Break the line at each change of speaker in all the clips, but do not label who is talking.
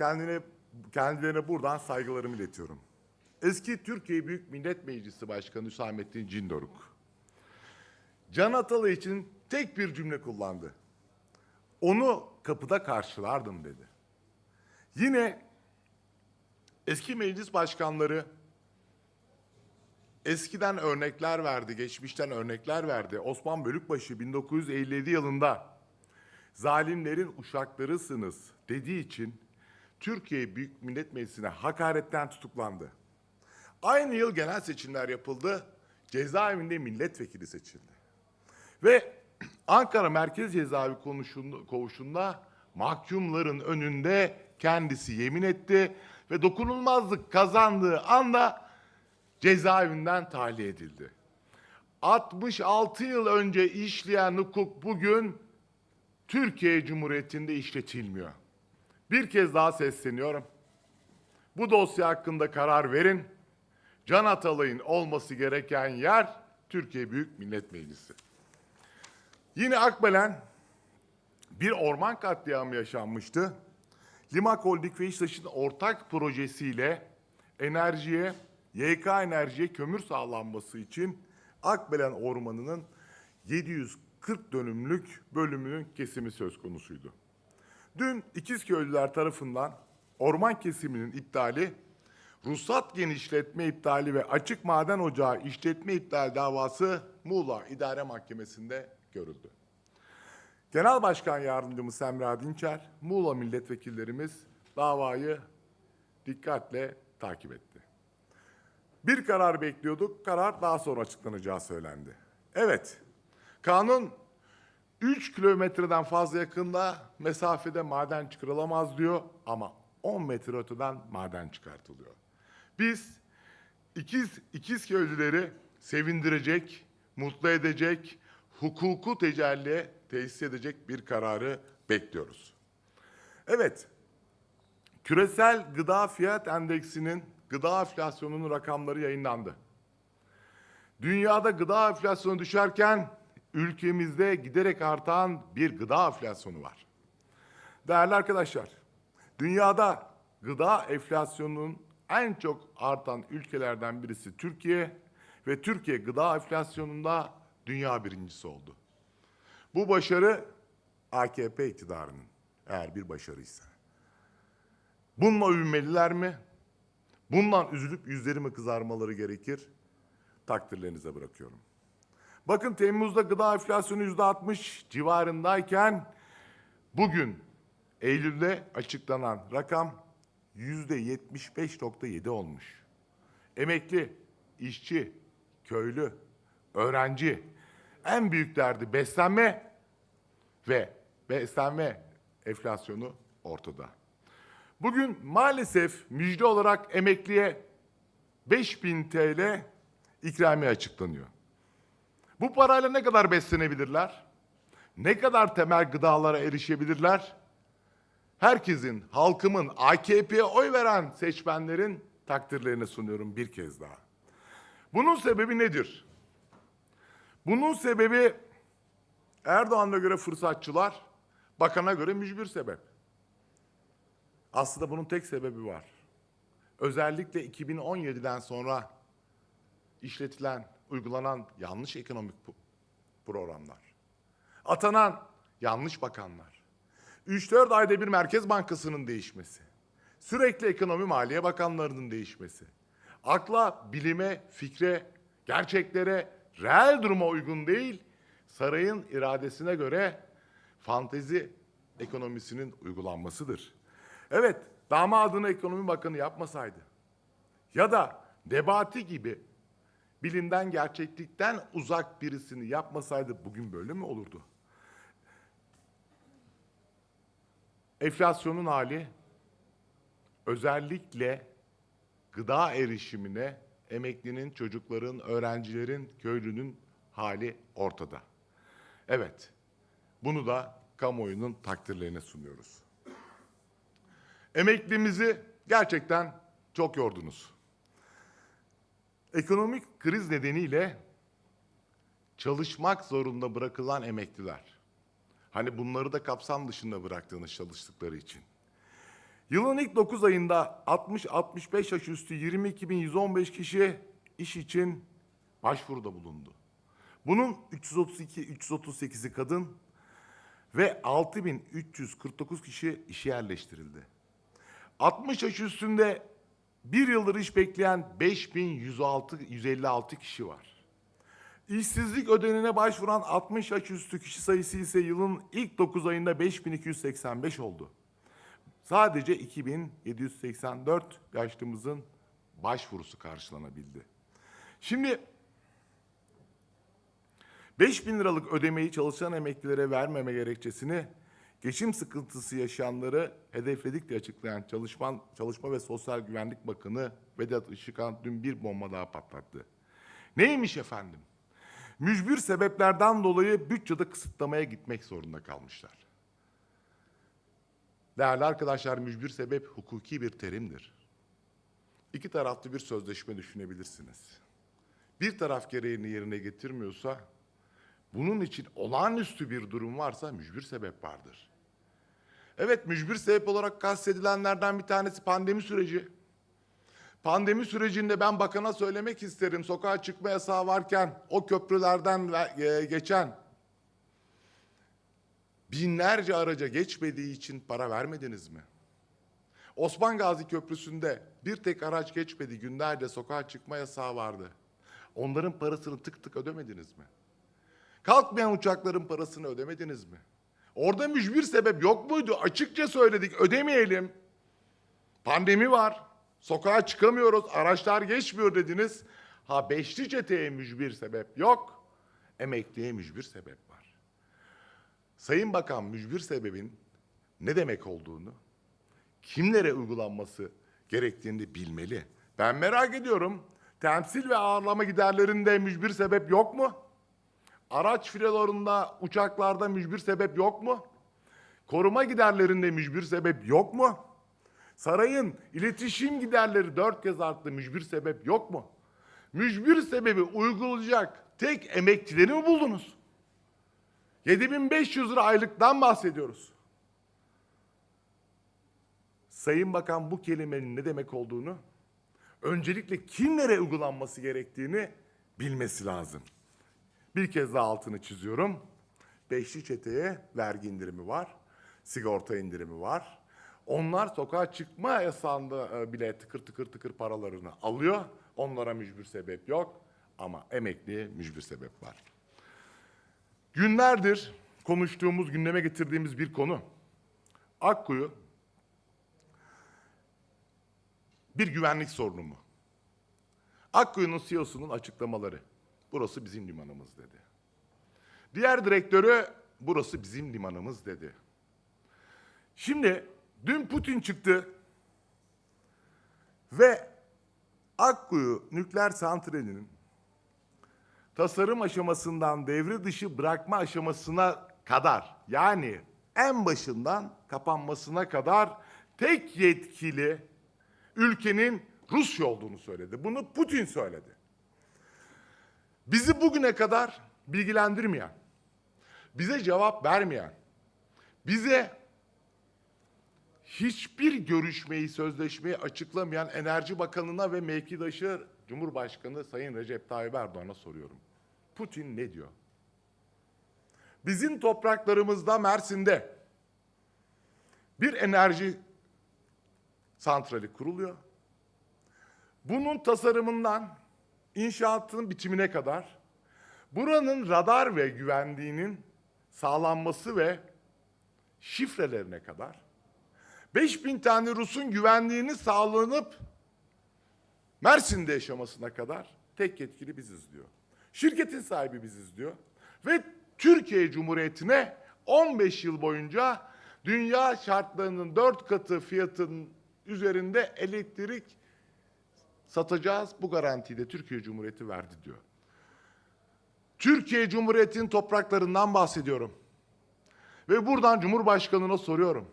kendine kendilerine buradan saygılarımı iletiyorum. Eski Türkiye Büyük Millet Meclisi Başkanı Hüsamettin Cindoruk. Can Atalı için tek bir cümle kullandı. Onu kapıda karşılardım dedi. Yine eski meclis başkanları eskiden örnekler verdi, geçmişten örnekler verdi. Osman Bölükbaşı 1957 yılında zalimlerin uşaklarısınız dediği için Türkiye Büyük Millet Meclisi'ne hakaretten tutuklandı. Aynı yıl genel seçimler yapıldı. Cezaevinde milletvekili seçildi. Ve Ankara Merkez Cezaevi koğuşunda mahkumların önünde kendisi yemin etti ve dokunulmazlık kazandığı anda cezaevinden tahliye edildi. 66 yıl önce işleyen hukuk bugün Türkiye Cumhuriyeti'nde işletilmiyor. Bir kez daha sesleniyorum. Bu dosya hakkında karar verin. Can Atalay'ın olması gereken yer Türkiye Büyük Millet Meclisi. Yine Akbelen bir orman katliamı yaşanmıştı. Limak Holding ve İştaş'ın ortak projesiyle enerjiye, YK enerjiye kömür sağlanması için Akbelen Ormanı'nın 740 dönümlük bölümünün kesimi söz konusuydu. Dün İkizköylüler tarafından orman kesiminin iptali, ruhsat genişletme iptali ve açık maden ocağı işletme iptal davası Muğla İdare Mahkemesi'nde görüldü. Genel Başkan Yardımcımız Semra Dinçer, Muğla milletvekillerimiz davayı dikkatle takip etti. Bir karar bekliyorduk, karar daha sonra açıklanacağı söylendi. Evet, kanun 3 kilometreden fazla yakında mesafede maden çıkarılamaz diyor ama 10 metre öteden maden çıkartılıyor. Biz ikiz, ikiz köylüleri sevindirecek, mutlu edecek, hukuku tecelli tesis edecek bir kararı bekliyoruz. Evet, küresel gıda fiyat endeksinin gıda enflasyonunun rakamları yayınlandı. Dünyada gıda enflasyonu düşerken ülkemizde giderek artan bir gıda enflasyonu var. Değerli arkadaşlar, dünyada gıda enflasyonunun en çok artan ülkelerden birisi Türkiye ve Türkiye gıda enflasyonunda dünya birincisi oldu. Bu başarı AKP iktidarının eğer bir başarıysa. Bununla övünmeliler mi? Bundan üzülüp yüzleri mi kızarmaları gerekir? Takdirlerinize bırakıyorum. Bakın Temmuz'da gıda enflasyonu yüzde 60 civarındayken bugün Eylül'de açıklanan rakam yüzde 75.7 olmuş. Emekli, işçi, köylü, öğrenci en büyük derdi beslenme ve beslenme enflasyonu ortada. Bugün maalesef müjde olarak emekliye 5000 TL ikramiye açıklanıyor. Bu parayla ne kadar beslenebilirler? Ne kadar temel gıdalara erişebilirler? Herkesin, halkımın, AKP'ye oy veren seçmenlerin takdirlerini sunuyorum bir kez daha. Bunun sebebi nedir? Bunun sebebi Erdoğan'a göre fırsatçılar, bakana göre mücbir sebep. Aslında bunun tek sebebi var. Özellikle 2017'den sonra işletilen, uygulanan yanlış ekonomik programlar. Atanan yanlış bakanlar. 3-4 ayda bir Merkez Bankası'nın değişmesi. Sürekli ekonomi maliye bakanlarının değişmesi. Akla, bilime, fikre, gerçeklere, reel duruma uygun değil, sarayın iradesine göre fantezi ekonomisinin uygulanmasıdır. Evet, damadını ekonomi bakanı yapmasaydı ya da debati gibi bilimden gerçeklikten uzak birisini yapmasaydı bugün böyle mi olurdu? Enflasyonun hali özellikle gıda erişimine emeklinin, çocukların, öğrencilerin, köylünün hali ortada. Evet, bunu da kamuoyunun takdirlerine sunuyoruz. Emeklimizi gerçekten çok yordunuz. Ekonomik kriz nedeniyle çalışmak zorunda bırakılan emekliler. Hani bunları da kapsam dışında bıraktığınız çalıştıkları için. Yılın ilk 9 ayında 60-65 yaş üstü 22.115 kişi iş için başvuruda bulundu. Bunun 332 338'i kadın ve 6349 kişi işe yerleştirildi. 60 yaş üstünde bir yıldır iş bekleyen 5106 156 kişi var. İşsizlik ödenine başvuran 60 yaş üstü kişi sayısı ise yılın ilk 9 ayında 5285 oldu. Sadece 2784 yaşlımızın başvurusu karşılanabildi. Şimdi 5 bin liralık ödemeyi çalışan emeklilere vermeme gerekçesini geçim sıkıntısı yaşayanları hedefledik diye açıklayan Çalışma, Çalışma ve Sosyal Güvenlik Bakanı Vedat Işıkhan dün bir bomba daha patlattı. Neymiş efendim? Mücbir sebeplerden dolayı bütçede kısıtlamaya gitmek zorunda kalmışlar. Değerli arkadaşlar mücbir sebep hukuki bir terimdir. İki taraflı bir sözleşme düşünebilirsiniz. Bir taraf gereğini yerine getirmiyorsa bunun için olağanüstü bir durum varsa mücbir sebep vardır. Evet mücbir sebep olarak kastedilenlerden bir tanesi pandemi süreci. Pandemi sürecinde ben bakana söylemek isterim. Sokağa çıkma yasağı varken o köprülerden e, geçen binlerce araca geçmediği için para vermediniz mi? Osman Gazi Köprüsü'nde bir tek araç geçmedi günlerce sokağa çıkma yasağı vardı. Onların parasını tık tık ödemediniz mi? Kalkmayan uçakların parasını ödemediniz mi? Orada mücbir sebep yok muydu? Açıkça söyledik ödemeyelim. Pandemi var. Sokağa çıkamıyoruz. Araçlar geçmiyor dediniz. Ha beşli çeteye mücbir sebep yok. Emekliye mücbir sebep var. Sayın Bakan mücbir sebebin ne demek olduğunu, kimlere uygulanması gerektiğini bilmeli. Ben merak ediyorum. Temsil ve ağırlama giderlerinde mücbir sebep yok mu? Araç filolarında, uçaklarda mücbir sebep yok mu? Koruma giderlerinde mücbir sebep yok mu? Sarayın iletişim giderleri dört kez arttı. Mücbir sebep yok mu? Mücbir sebebi uygulayacak tek emekçileri mi buldunuz? 7500 lira aylıktan bahsediyoruz. Sayın Bakan bu kelimenin ne demek olduğunu, öncelikle kimlere uygulanması gerektiğini bilmesi lazım. Bir kez daha altını çiziyorum. Beşli çeteye vergi indirimi var, sigorta indirimi var. Onlar sokağa çıkma yasağında e, bile tıkır tıkır tıkır paralarını alıyor. Onlara mücbir sebep yok ama emekliye mücbir sebep var. Günlerdir konuştuğumuz, gündeme getirdiğimiz bir konu. Akkuyu bir güvenlik sorunu mu? Akkuyu'nun CEO'sunun açıklamaları. Burası bizim limanımız dedi. Diğer direktörü burası bizim limanımız dedi. Şimdi dün Putin çıktı ve Akkuyu nükleer santralinin tasarım aşamasından devre dışı bırakma aşamasına kadar yani en başından kapanmasına kadar tek yetkili ülkenin Rusya olduğunu söyledi. Bunu Putin söyledi. Bizi bugüne kadar bilgilendirmeyen, bize cevap vermeyen, bize hiçbir görüşmeyi, sözleşmeyi açıklamayan Enerji Bakanı'na ve mevkidaşı Cumhurbaşkanı Sayın Recep Tayyip Erdoğan'a soruyorum. Putin ne diyor? Bizim topraklarımızda Mersin'de bir enerji santrali kuruluyor. Bunun tasarımından inşaatının bitimine kadar buranın radar ve güvenliğinin sağlanması ve şifrelerine kadar 5000 tane Rus'un güvenliğini sağlanıp Mersin'de yaşamasına kadar tek yetkili biziz diyor. Şirketin sahibi biziz diyor. Ve Türkiye Cumhuriyeti'ne 15 yıl boyunca dünya şartlarının dört katı fiyatının üzerinde elektrik satacağız. Bu garantiyi de Türkiye Cumhuriyeti verdi diyor. Türkiye Cumhuriyeti'nin topraklarından bahsediyorum. Ve buradan Cumhurbaşkanı'na soruyorum.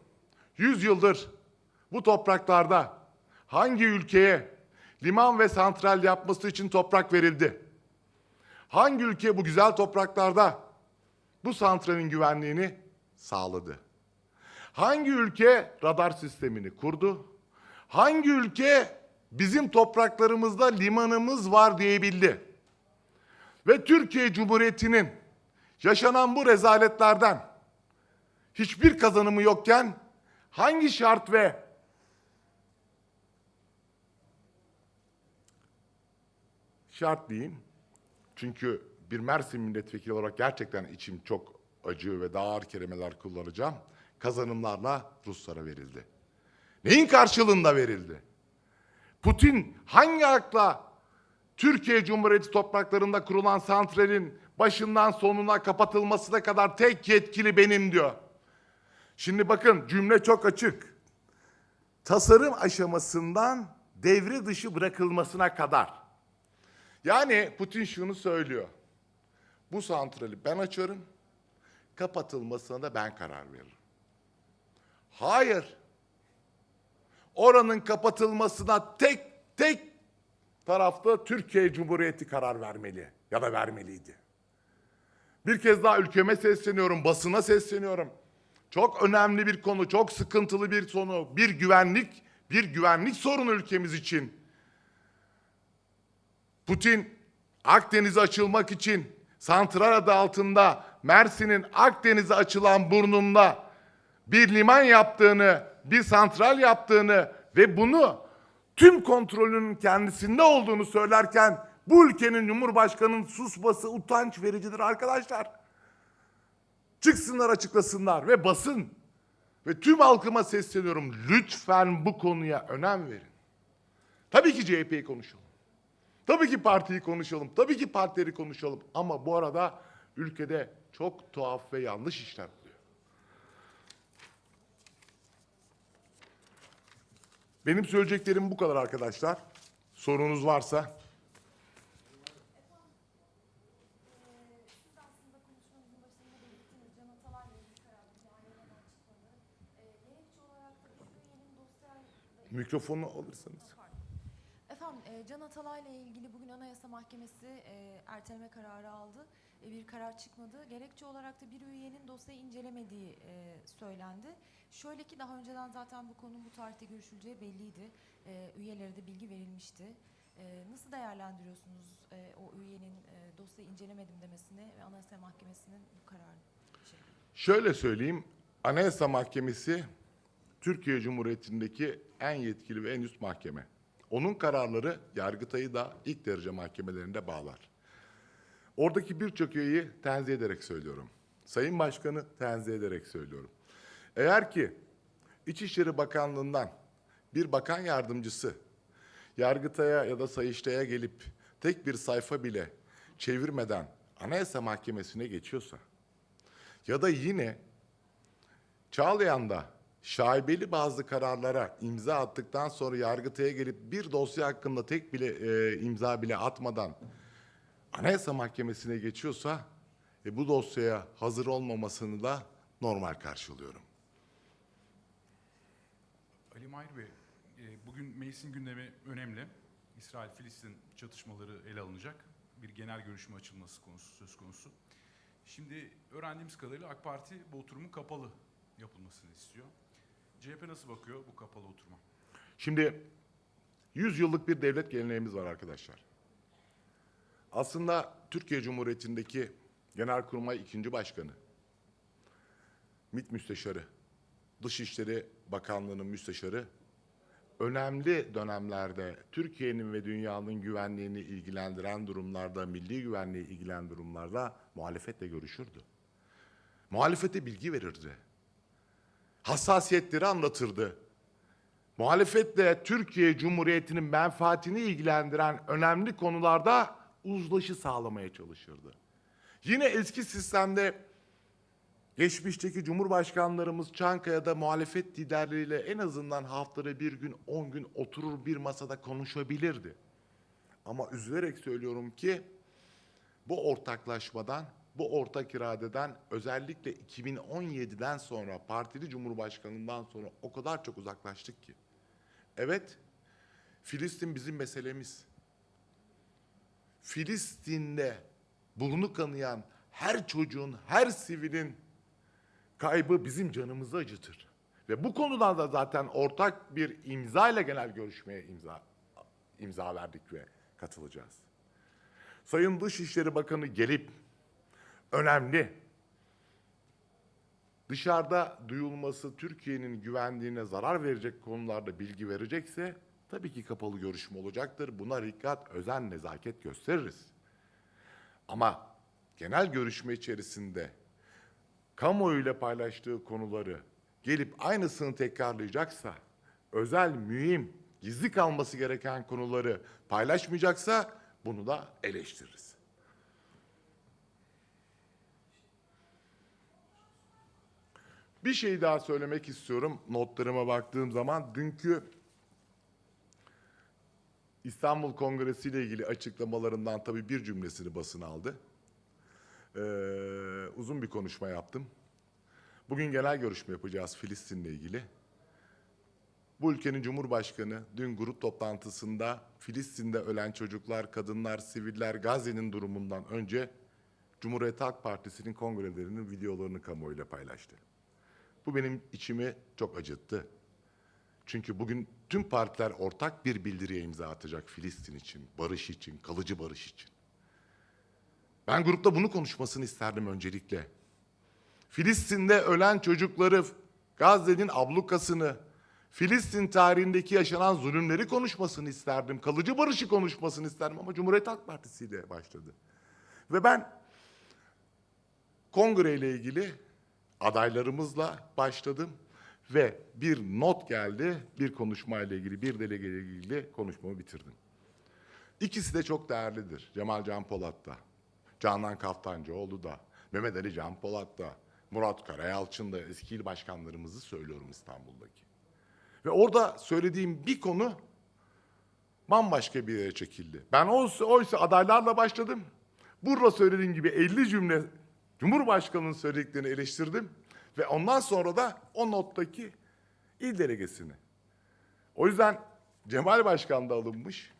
100 yıldır bu topraklarda hangi ülkeye liman ve santral yapması için toprak verildi? Hangi ülke bu güzel topraklarda bu santralin güvenliğini sağladı? Hangi ülke radar sistemini kurdu? Hangi ülke bizim topraklarımızda limanımız var diyebildi? Ve Türkiye Cumhuriyeti'nin yaşanan bu rezaletlerden hiçbir kazanımı yokken hangi şart ve şart diyeyim. Çünkü bir Mersin milletvekili olarak gerçekten içim çok acıyor ve daha ağır kelimeler kullanacağım. Kazanımlarla Ruslara verildi. Neyin karşılığında verildi? Putin hangi akla Türkiye Cumhuriyeti topraklarında kurulan santralin başından sonuna kapatılmasına kadar tek yetkili benim diyor. Şimdi bakın cümle çok açık. Tasarım aşamasından devre dışı bırakılmasına kadar. Yani Putin şunu söylüyor. Bu santrali ben açarım, kapatılmasına da ben karar veririm. Hayır. Oranın kapatılmasına tek tek tarafta Türkiye Cumhuriyeti karar vermeli ya da vermeliydi. Bir kez daha ülkeme sesleniyorum, basına sesleniyorum. Çok önemli bir konu, çok sıkıntılı bir konu, bir güvenlik, bir güvenlik sorunu ülkemiz için. Putin Akdeniz'e açılmak için santral adı altında Mersin'in Akdeniz'e açılan burnunda bir liman yaptığını, bir santral yaptığını ve bunu tüm kontrolünün kendisinde olduğunu söylerken bu ülkenin Cumhurbaşkanı'nın susması utanç vericidir arkadaşlar. Çıksınlar açıklasınlar ve basın ve tüm halkıma sesleniyorum. Lütfen bu konuya önem verin. Tabii ki CHP'yi konuşalım. Tabii ki partiyi konuşalım. Tabii ki partileri konuşalım. Ama bu arada ülkede çok tuhaf ve yanlış işler oluyor. Benim söyleyeceklerim bu kadar arkadaşlar. Sorunuz varsa. Mikrofonu alırsanız.
Efendim e, Can Atalay'la ilgili bugün Anayasa Mahkemesi e, erteleme kararı aldı. E, bir karar çıkmadı. Gerekçe olarak da bir üyenin dosyayı incelemediği e, söylendi. Şöyle ki daha önceden zaten bu konunun bu tarihte görüşüleceği belliydi. E, üyelere de bilgi verilmişti. Nasıl değerlendiriyorsunuz o üyenin dosyayı incelemedim demesini ve Anayasa Mahkemesi'nin bu kararını?
Şöyle söyleyeyim. Anayasa Mahkemesi Türkiye Cumhuriyeti'ndeki en yetkili ve en üst mahkeme. Onun kararları Yargıtay'ı da ilk derece mahkemelerinde bağlar. Oradaki birçok üyeyi tenzih ederek söylüyorum. Sayın Başkanı tenzih ederek söylüyorum. Eğer ki İçişleri Bakanlığı'ndan bir bakan yardımcısı Yargıtay'a ya da Sayıştay'a gelip tek bir sayfa bile çevirmeden Anayasa Mahkemesi'ne geçiyorsa ya da yine Çağlayan'da şaibeli bazı kararlara imza attıktan sonra Yargıtay'a gelip bir dosya hakkında tek bile e, imza bile atmadan Anayasa Mahkemesi'ne geçiyorsa e, bu dosyaya hazır olmamasını da normal karşılıyorum.
Ali Mahir Bey, e, bugün meclisin gündemi önemli. İsrail-Filistin çatışmaları ele alınacak. Bir genel görüşme açılması konusu söz konusu. Şimdi öğrendiğimiz kadarıyla AK Parti bu oturumun kapalı yapılmasını istiyor. CHP nasıl bakıyor bu kapalı oturuma?
Şimdi 100 yıllık bir devlet geleneğimiz var arkadaşlar. Aslında Türkiye Cumhuriyeti'ndeki Genelkurmay ikinci Başkanı, MİT Müsteşarı, Dışişleri Bakanlığı'nın müsteşarı önemli dönemlerde Türkiye'nin ve dünyanın güvenliğini ilgilendiren durumlarda, milli güvenliği ilgilendiren durumlarda muhalefetle görüşürdü. Muhalefete bilgi verirdi. Hassasiyetleri anlatırdı. Muhalefetle Türkiye Cumhuriyeti'nin menfaatini ilgilendiren önemli konularda uzlaşı sağlamaya çalışırdı. Yine eski sistemde geçmişteki cumhurbaşkanlarımız Çankaya'da muhalefet liderleriyle en azından haftada bir gün, on gün oturur bir masada konuşabilirdi. Ama üzülerek söylüyorum ki bu ortaklaşmadan, bu ortak iradeden özellikle 2017'den sonra partili cumhurbaşkanından sonra o kadar çok uzaklaştık ki. Evet, Filistin bizim meselemiz. Filistin'de burnu kanayan her çocuğun, her sivilin kaybı bizim canımızı acıtır. Ve bu konudan da zaten ortak bir imza ile genel görüşmeye imza imza verdik ve katılacağız. Sayın Dışişleri Bakanı gelip önemli dışarıda duyulması Türkiye'nin güvenliğine zarar verecek konularda bilgi verecekse tabii ki kapalı görüşme olacaktır. Buna dikkat, özen, nezaket gösteririz. Ama genel görüşme içerisinde kamuoyuyla paylaştığı konuları gelip aynısını tekrarlayacaksa, özel, mühim, gizli kalması gereken konuları paylaşmayacaksa bunu da eleştiririz. Bir şey daha söylemek istiyorum. Notlarıma baktığım zaman dünkü İstanbul Kongresi ile ilgili açıklamalarından tabii bir cümlesini basın aldı. Ee, uzun bir konuşma yaptım. Bugün genel görüşme yapacağız Filistin'le ilgili. Bu ülkenin Cumhurbaşkanı dün grup toplantısında Filistin'de ölen çocuklar, kadınlar, siviller, Gazze'nin durumundan önce Cumhuriyet Halk Partisi'nin kongrelerinin videolarını kamuoyuyla paylaştı. Bu benim içimi çok acıttı. Çünkü bugün tüm partiler ortak bir bildiriye imza atacak Filistin için, barış için, kalıcı barış için. Ben grupta bunu konuşmasını isterdim öncelikle. Filistin'de ölen çocukları, Gazze'nin ablukasını, Filistin tarihindeki yaşanan zulümleri konuşmasını isterdim. Kalıcı barışı konuşmasını isterdim ama Cumhuriyet Halk Partisi ile başladı. Ve ben kongre ile ilgili adaylarımızla başladım ve bir not geldi, bir konuşmayla ilgili, bir delege ile ilgili konuşmamı bitirdim. İkisi de çok değerlidir. Cemal Can Polat da, Canan Kaftancıoğlu da, Mehmet Ali Can Polat da, Murat Karayalçın da eski il başkanlarımızı söylüyorum İstanbul'daki. Ve orada söylediğim bir konu bambaşka bir yere çekildi. Ben oysa, oysa adaylarla başladım. Burada söylediğim gibi 50 cümle Cumhurbaşkanı'nın söylediklerini eleştirdim. Ve ondan sonra da o nottaki il delegesini. O yüzden Cemal Başkan da alınmış.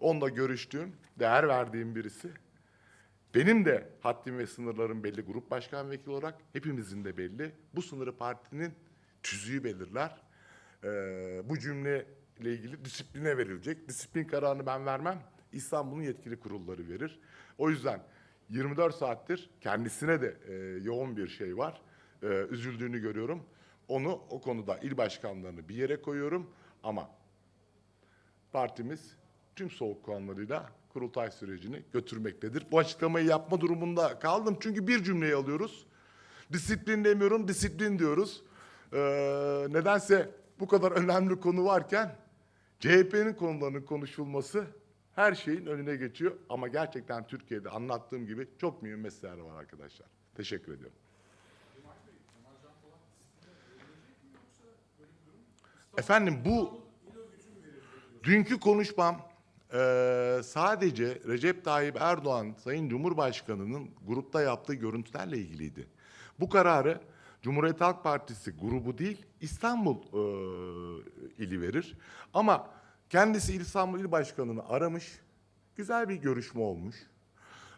Onunla görüştüğüm, değer verdiğim birisi. Benim de haddim ve sınırlarım belli grup başkan vekili olarak. Hepimizin de belli. Bu sınırı partinin tüzüğü belirler. Ee, bu cümleyle ilgili disipline verilecek. Disiplin kararını ben vermem. İstanbul'un yetkili kurulları verir. O yüzden 24 saattir kendisine de e, yoğun bir şey var. E, üzüldüğünü görüyorum. Onu o konuda il başkanlarını bir yere koyuyorum ama partimiz tüm soğukkanlarıyla kurultay sürecini götürmektedir. Bu açıklamayı yapma durumunda kaldım çünkü bir cümleyi alıyoruz. Disiplin demiyorum, disiplin diyoruz. Ee, nedense bu kadar önemli konu varken CHP'nin konularının konuşulması her şeyin önüne geçiyor. Ama gerçekten Türkiye'de anlattığım gibi çok mühim meseleler var arkadaşlar. Teşekkür ediyorum. Efendim bu dünkü konuşmam eee, sadece Recep Tayyip Erdoğan Sayın Cumhurbaşkanı'nın grupta yaptığı görüntülerle ilgiliydi. Bu kararı Cumhuriyet Halk Partisi grubu değil İstanbul eee, ili verir. Ama kendisi İstanbul İl Başkanı'nı aramış. Güzel bir görüşme olmuş.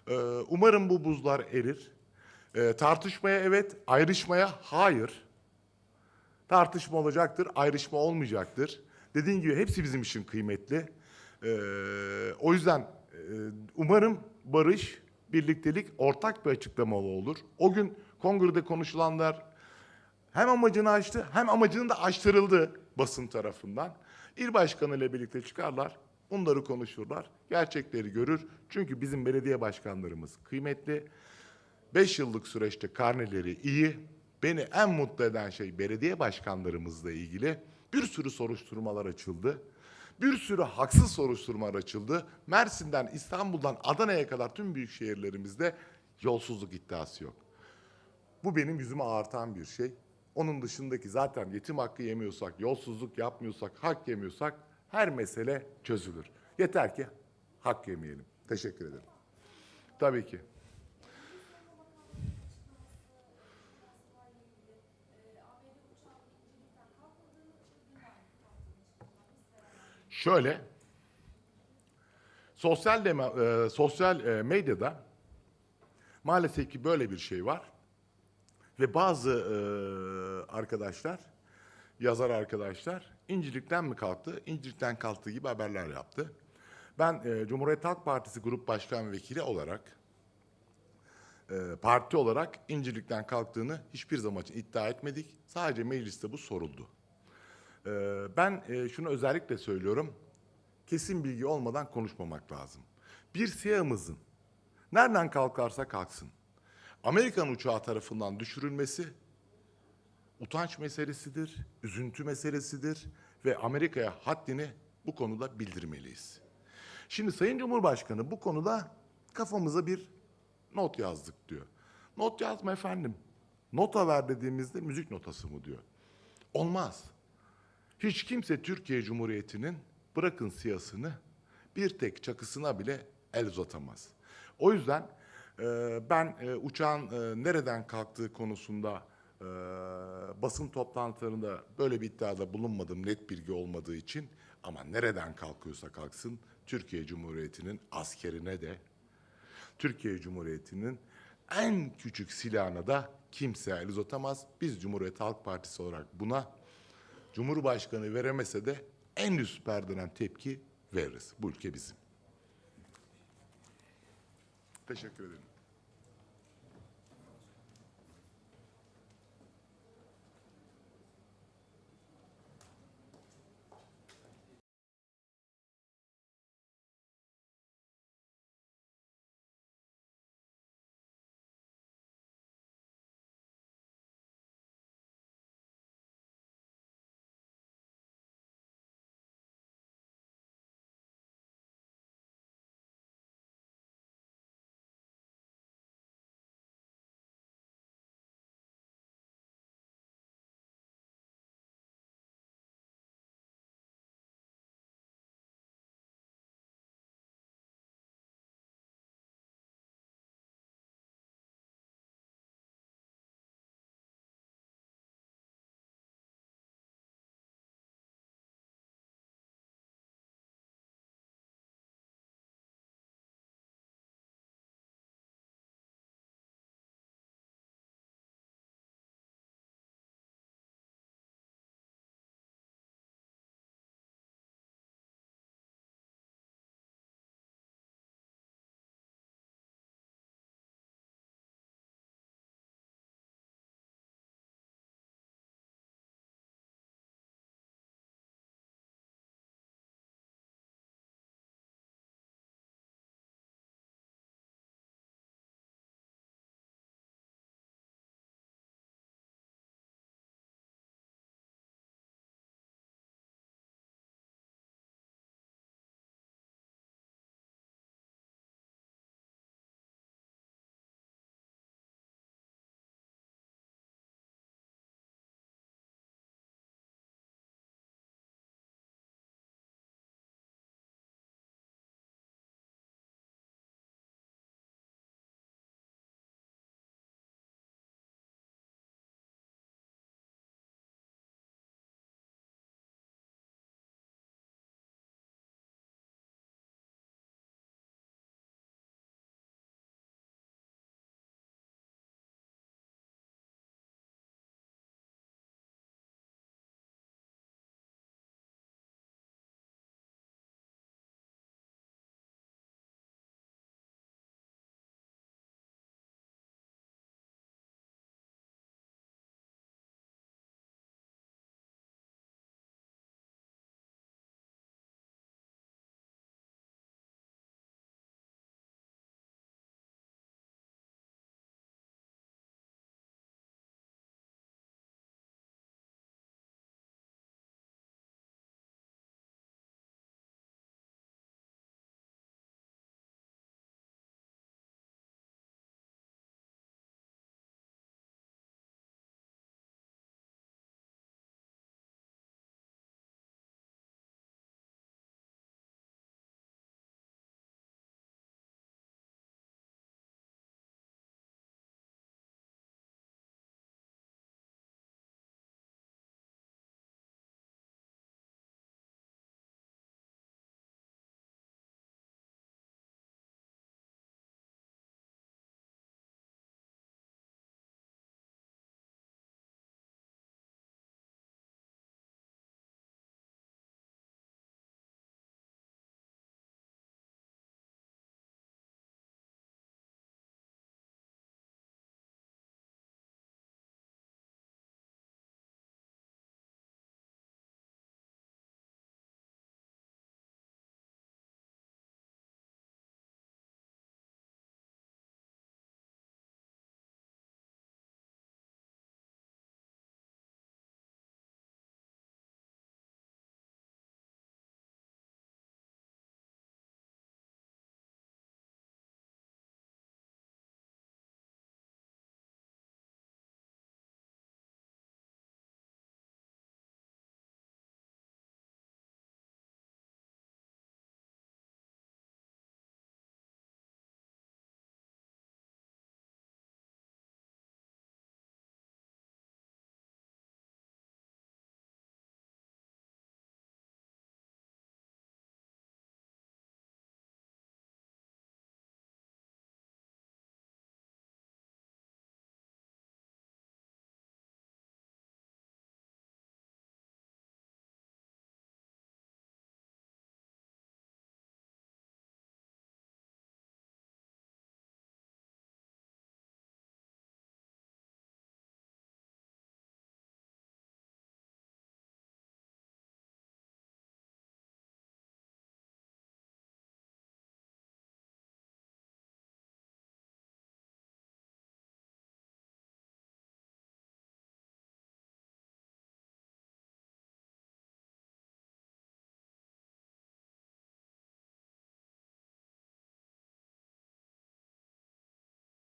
Eee, umarım bu buzlar erir. Eee, tartışmaya evet, ayrışmaya hayır. Tartışma olacaktır, ayrışma olmayacaktır. Dediğim gibi hepsi bizim için kıymetli. Ee, o yüzden e, umarım barış, birliktelik ortak bir açıklamalı olur. O gün kongrede konuşulanlar hem amacını aştı hem amacının da aştırıldı basın tarafından. İl başkanı ile birlikte çıkarlar, bunları konuşurlar, gerçekleri görür. Çünkü bizim belediye başkanlarımız kıymetli. Beş yıllık süreçte karneleri iyi. Beni en mutlu eden şey belediye başkanlarımızla ilgili bir sürü soruşturmalar açıldı. Bir sürü haksız soruşturmalar açıldı. Mersin'den, İstanbul'dan, Adana'ya kadar tüm büyük şehirlerimizde yolsuzluk iddiası yok. Bu benim yüzümü ağartan bir şey. Onun dışındaki zaten yetim hakkı yemiyorsak, yolsuzluk yapmıyorsak, hak yemiyorsak her mesele çözülür. Yeter ki hak yemeyelim. Teşekkür ederim. Tabii ki. Şöyle, sosyal deme, e, sosyal e, medyada maalesef ki böyle bir şey var ve bazı e, arkadaşlar yazar arkadaşlar İncirlik'ten mi kalktı? İncirlik'ten kalktığı gibi haberler yaptı. Ben e, Cumhuriyet Halk Partisi Grup Başkan Vekili olarak e, parti olarak İncirlik'ten kalktığını hiçbir zaman için iddia etmedik. Sadece mecliste bu soruldu. E, ben e, şunu özellikle söylüyorum. Kesin bilgi olmadan konuşmamak lazım. Bir siyahımızın nereden kalkarsa kalksın. Amerikan uçağı tarafından düşürülmesi utanç meselesidir, üzüntü meselesidir ve Amerika'ya haddini bu konuda bildirmeliyiz. Şimdi Sayın Cumhurbaşkanı bu konuda kafamıza bir not yazdık diyor. Not yazma efendim. Nota ver dediğimizde müzik notası mı diyor. Olmaz. Hiç kimse Türkiye Cumhuriyeti'nin bırakın siyasını bir tek çakısına bile el uzatamaz. O yüzden e, ben e, uçağın e, nereden kalktığı konusunda e, basın toplantılarında böyle bir iddiada bulunmadım net bilgi olmadığı için ama nereden kalkıyorsa kalksın Türkiye Cumhuriyeti'nin askerine de Türkiye Cumhuriyeti'nin en küçük silahına da kimse el uzatamaz. Biz Cumhuriyet Halk Partisi olarak buna Cumhurbaşkanı veremese de en üst perdeden tepki veririz. Bu ülke bizim. Teşekkür ederim.